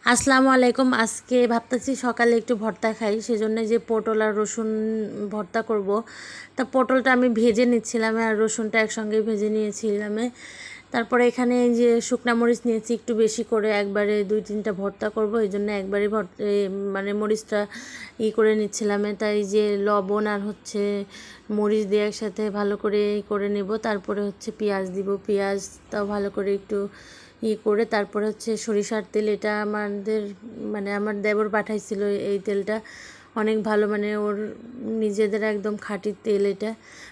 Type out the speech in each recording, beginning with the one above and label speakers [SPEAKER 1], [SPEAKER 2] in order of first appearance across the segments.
[SPEAKER 1] আসসালামু আলাইকুম। আজকে ভাবতেছি সকালে একটু ভর্তা খাই, সেজন্য যে পটল আর রসুন ভর্তা করব। তা পটলটা আমি ভেজে নিচ্ছিলাম আর রসুনটা একসঙ্গে ভেজে নিয়েছিলাম তারপরে এখানে যে শুকনা মরিচ নিয়েছি, একটু বেশি করে একবারে দুই তিনটা ভর্তা করব, এই জন্য একবারে মানে মরিচটা ই করে নিচ্ছিলাম। তাই যে লবণ আর হচ্ছে মরিচ দিয়ে একসাথে ভালো করে করে নেব, তারপরে হচ্ছে পেঁয়াজ দিব। পেঁয়াজটাও ভালো করে একটু ই করে তারপরে হচ্ছে সরিষার তেল, এটা আমাদের মানে আমার দেবর পাঠাইছিল এই তেলটা। অনেক ভালো মানে ওর নিজেদের একদম খাঁটি তেল এটা।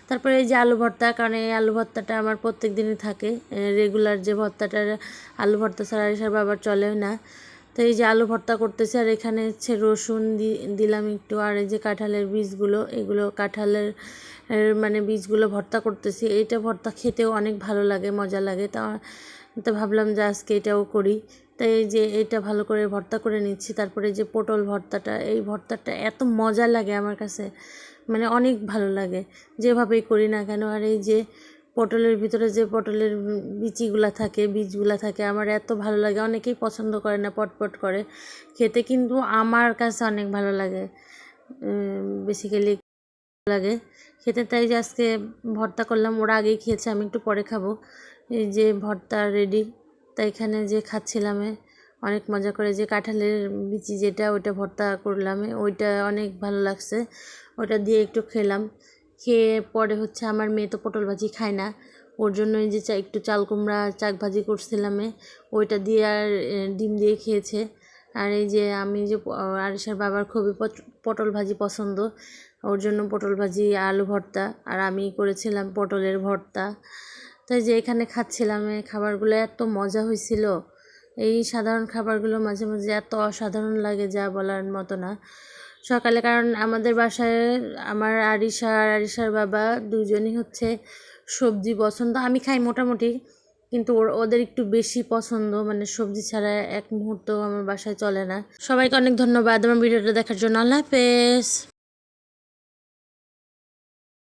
[SPEAKER 1] তারপরে এই যে আলু ভর্তা, কারণ এই আলু ভর্তাটা আমার প্রত্যেক দিনই থাকে। রেগুলার যে ভর্তাটা, আলু ভর্তা ছাড়া এসব আবার চলেও না। তো এই যে আলু ভর্তা করতেছি, আর এখানে হচ্ছে রসুন দিলাম একটু, আর এই যে কাঁঠালের বীজগুলো, এগুলো কাঁঠালের মানে বীজগুলো ভর্তা করতেছি। এইটা ভর্তা খেতেও অনেক ভালো লাগে, মজা লাগে। তা, তো ভাবলাম যে আজকে এটাও করি। তাই এই যে এটা ভালো করে ভর্তা করে নিচ্ছি, তারপরে যে পটল ভর্তাটা, এই ভর্তাটা এত মজা লাগে আমার কাছে। মানে অনেক ভালো লাগে। যেভাবেই করি না কেন, আর এই যে পটলের ভিতরে যে পটলের বিচিগুলা থাকে, বীজগুলা থাকে, আমার এত ভালো লাগে। অনেকেই পছন্দ করে না, পটপট করে। খেতে কিন্তু আমার কাছে অনেক ভালো লাগে। বেসিক্যালি লাগে। খেতে তাই যে আজকে ভর্তা করলাম, ওরা আগেই খেয়েছে, আমি একটু পরে খাব। এই যে ভর্তা রেডি তাই এখানে যে খাচ্ছিলাম অনেক মজা করে। যে কাঁঠালের বিচি যেটা, ওইটা ভর্তা করলাম ওইটা অনেক ভালো লাগছে। ওটা দিয়ে একটু খেলাম। খেয়ে পরে হচ্ছে আমার মেয়ে তো পটল ভাজি খায় না। ওর জন্য এই যে চা একটু চাল কুমড়া, চাক ভাজি করছিলাম ওইটা দিয়ে আর ডিম দিয়ে খেয়েছে। আর এই যে আমি যে আরিশার বাবার খুবই পট- পটল ভাজি পছন্দ। ওর জন্য পটল ভাজি, আলু ভর্তা। আর আমি করেছিলাম পটলের ভর্তা। তাই যে এখানে খাচ্ছিলাম খাবারগুলো এত মজা হয়েছিল। এই সাধারণ খাবারগুলো মাঝে মাঝে এত অসাধারণ লাগে যা বলার মতো না। সকালে, কারণ আমাদের বাসায় আমার আরিশা আর আরিশার বাবা দুজনই হচ্ছে সবজি পছন্দ। আমি খাই মোটামুটি, কিন্তু ওদের একটু বেশি পছন্দ। মানে সবজি ছাড়া এক মুহূর্ত আমার বাসায় চলে না। সবাইকে অনেক ধন্যবাদ আমার ভিডিওটা দেখার জন্য। আল্লাহ হাফেজ।